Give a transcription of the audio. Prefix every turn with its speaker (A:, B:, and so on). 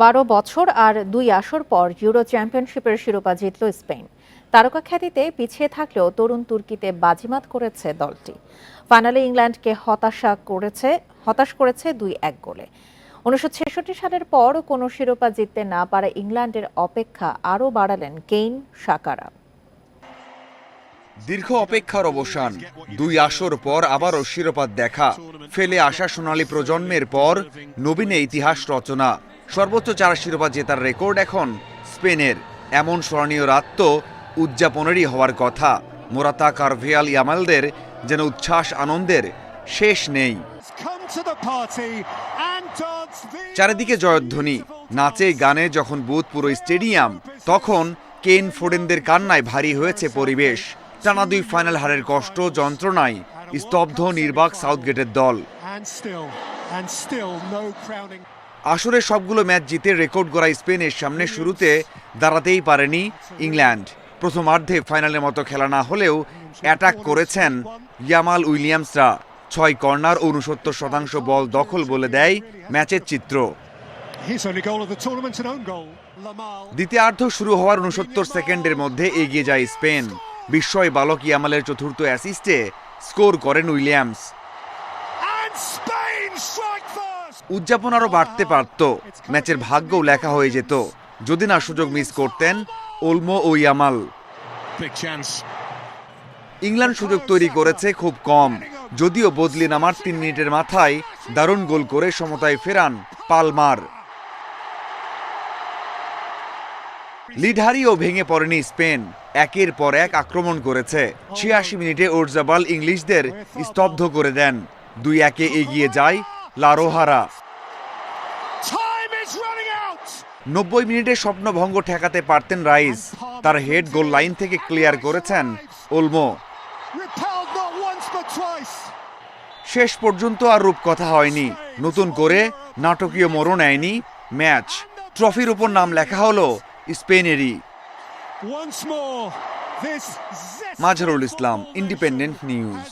A: বারো বছর আর দুই আসর পর ইউরো চ্যাম্পিয়নশিপের শিরোপা জিতল স্পেন। তারকা খ্যাতিতে পিছিয়ে থাকলেও তরুণ তুর্কিতে বাজিমাত করেছে দলটি। ফাইনালে ইংল্যান্ডকে হতাশা করেছে, হতাশ করেছে দুই এক গোলে। উনিশশো ছেষট্টি সালের পর কোনো শিরোপা জিততে না পারা ইংল্যান্ডের অপেক্ষা আরও বাড়ালেন কেইন সাকারা।
B: দীর্ঘ অপেক্ষার অবসান, দুই আসর পর আবারও শিরোপাত দেখা, ফেলে আসা সোনালী প্রজন্মের পর নবীনে ইতিহাস রচনা। সর্বোচ্চ চার শিরোপা জেতার রেকর্ড এখন স্পেনের। এমন স্মরণীয় রাত তো উদযাপনেরই হওয়ার কথা। মোরাতা কারভিয়াল ইয়ামালদের যেন উচ্ছ্বাস আনন্দের শেষ নেই। চারিদিকে জয়ধ্বনি। নাচে গানে যখন বুথ পুরো স্টেডিয়াম তখন কেন ফোডেনদের কান্নায় ভারী হয়েছে পরিবেশ। টানা দুই ফাইনাল হারের কষ্ট যন্ত্রণায় স্তব্ধ নির্বাক সাউথগেটের দল। আসরে সবগুলো ম্যাচ জিতে রেকর্ড গড়া স্পেনের সামনে শুরুতে দাঁড়াতেই পারেনি ইংল্যান্ড। প্রথমার্ধে ফাইনালের মতো খেলা না হলেও অ্যাটাক করেছেন ইয়ামাল উইলিয়ামসরা। ছয় কর্নার ও উনসত্তর শতাংশ বল দখল বলে দেয় ম্যাচের চিত্র। দ্বিতীয়ার্ধ শুরু হওয়ার উনসত্তর সেকেন্ডের মধ্যে এগিয়ে যায় স্পেন। বিস্ময় বালক ইয়ামালের চতুর্থ অ্যাসিস্টে স্কোর করেন উইলিয়ামস। উদযাপন আরও বাড়তে পারত। ম্যাচের ভাগ্যও লেখা হয়ে যেত। যদি না সুযোগ মিস করতেন ওলমো ও ইয়ামাল। ইংল্যান্ড সুযোগ তৈরি করেছে খুব কম। যদিও বদলি নামার তিন মিনিটের মাথায় দারুণ গোল করে সমতায় ফেরান পালমার। লিড হারিয়েও ভেঙে পড়েনি স্পেন। একের পর এক আক্রমণ করেছে। ছিয়াশি মিনিটে ওরজাবাল ইংলিশদের স্তব্ধ করে দেন। দুই একে এগিয়ে যায় লারোহারা নব্বই মিনিটে স্বপ্নভঙ্গ ঠেকাতে পারতেন রাইস তার হেড গোল লাইন থেকে ক্লিয়ার করেছেন ওলমো। শেষ পর্যন্ত আর রূপকথা হয়নি। নতুন করে নাটকীয় মোড় নেয়নি। ম্যাচ। ট্রফির উপর নাম লেখা হলো স্পেনেরই। Mazharul Islam Independent News